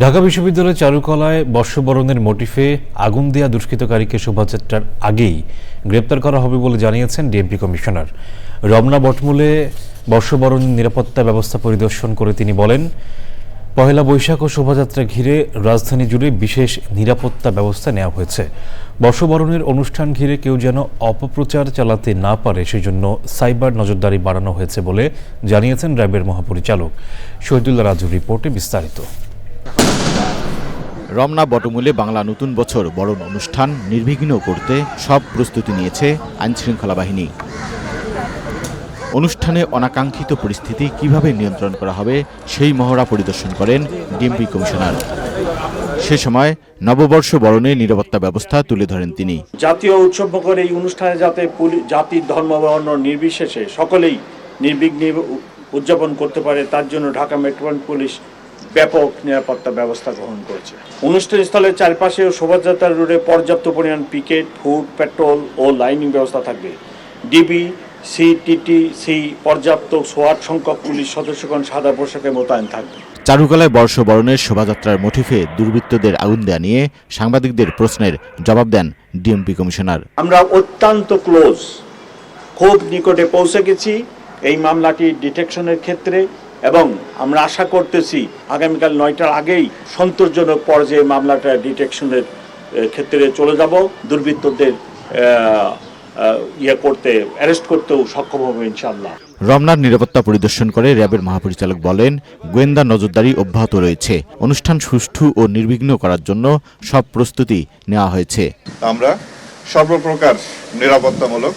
ঢাকা বিশ্ববিদ্যালয়ের চারুকলায় বর্ষবরণের মোটিফে আগুন দেয়া দুষ্কৃতকারীকে শোভাযাত্রার আগেই গ্রেপ্তার করা হবে বলে জানিয়েছেন ডিএমপি কমিশনার। রমনা বটমূলে বর্ষবরণ নিরাপত্তা ব্যবস্থা পরিদর্শন করে তিনি বলেন, পহেলা বৈশাখ ও শোভাযাত্রা ঘিরে রাজধানী জুড়ে বিশেষ নিরাপত্তা ব্যবস্থা নেওয়া হয়েছে। বর্ষবরণের অনুষ্ঠান ঘিরে কেউ যেন অপপ্রচার চালাতে না পারে সেজন্য সাইবার নজরদারি বাড়ানো হয়েছে বলে জানিয়েছেন র্যাবের মহাপরিচালক। শহীদুল্লাহ রাজুর রিপোর্টে বিস্তারিত। রমনা বটমূলে বাংলা নতুন বছর বরণ অনুষ্ঠান নির্বিঘ্ন করতে সব প্রস্তুতি নিয়েছে আইনশৃঙ্খলা বাহিনী। অনুষ্ঠানে অনাকাঙ্ক্ষিত পরিস্থিতি কীভাবে নিয়ন্ত্রণ করা হবে সেই মহড়া পরিদর্শন করেন ডিএমপি কমিশনার। সে সময় নববর্ষ বরণে নিরাপত্তা ব্যবস্থা তুলে ধরেন তিনি। জাতীয় উৎসব মুখর এই অনুষ্ঠানে যাতে জাতি ধর্ম বর্ণ নির্বিশেষে সকলেই নির্বিঘ্নে উদযাপন করতে পারে, তার জন্য ঢাকা মেট্রোপলিটন পুলিশ ব্যাপক নিরাপত্তা ব্যবস্থা গ্রহণ করেছে। অনুষ্ঠান স্থলের চারপাশে ও শোভাযাত্রা রোডে পর্যাপ্ত পরিমাণ পিকেট ফুড পেট্রোল ও লাইনিং ব্যবস্থা থাকবে। ডিবি সিটিটিসি পর্যাপ্ত সোয়াট সংখ্যক পুলিশ সদস্যগণ সাদা পোশাকে মোতায়েন থাকবে। চারুকলায় বর্ষবরণের শোভাযাত্রার মোটিফে দুর্বৃত্তদের আগুন দেয়া নিয়ে সাংবাদিকদের প্রশ্নের জবাব দেন ডিএমপি কমিশনার। আমরা অত্যন্ত ক্লোজ খুব নিকটে পৌঁছে গেছি। এই মামলাটি ডিটেকশনের ক্ষেত্রে এবং আমরা আশা করতেছি আগামীকাল নয়টার আগেই সন্তোষজনক পর্যায়ে মামলাটা ডিটেকশনের ক্ষেত্রে চলে যাব। দুর্বৃত্তদের ইয়ে করতে অ্যারেস্ট করতেও সক্ষম হবে ইনশাল্লাহ রমনার নিরাপত্তা পরিদর্শন করে র্যাবের মহাপরিচালক বলেন গোয়েন্দা নজরদারি অব্যাহত রয়েছে। অনুষ্ঠান সুষ্ঠু ও নির্বিঘ্ন করার জন্য সব প্রস্তুতি নেওয়া হয়েছে। আমরা সর্বপ্রকার নিরাপত্তামূলক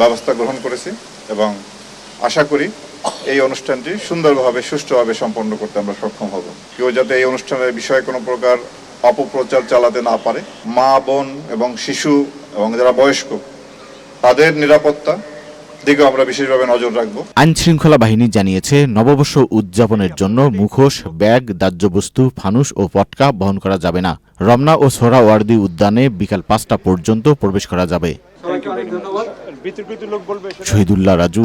ব্যবস্থা গ্রহণ করেছি এবং আশা করি এই অনুষ্ঠানটি সুন্দরভাবে সুষ্ঠুভাবে সম্পন্ন করতে আমরা সক্ষম হব। কেউ যাতে এই অনুষ্ঠানের বিষয়ে কোনো প্রকার অপপ্রচার চালাতে না পারে মা বোন এবং শিশু এবং যারা বয়স্ক তাদের নিরাপত্তা দিকে আমরা বিশেষভাবে নজর রাখব। আইন শৃঙ্খলা বাহিনী জানিয়েছে নববর্ষ উদযাপনের জন্য মুখোশ ব্যাগ দাহ্যবস্তু ফানুস ও পটকা বহন করা যাবে না। রমনা ও সোহরাওয়ার্দী উদ্যানে বিকাল পাঁচটা পর্যন্ত প্রবেশ করা যাবে। Shahidullah Raju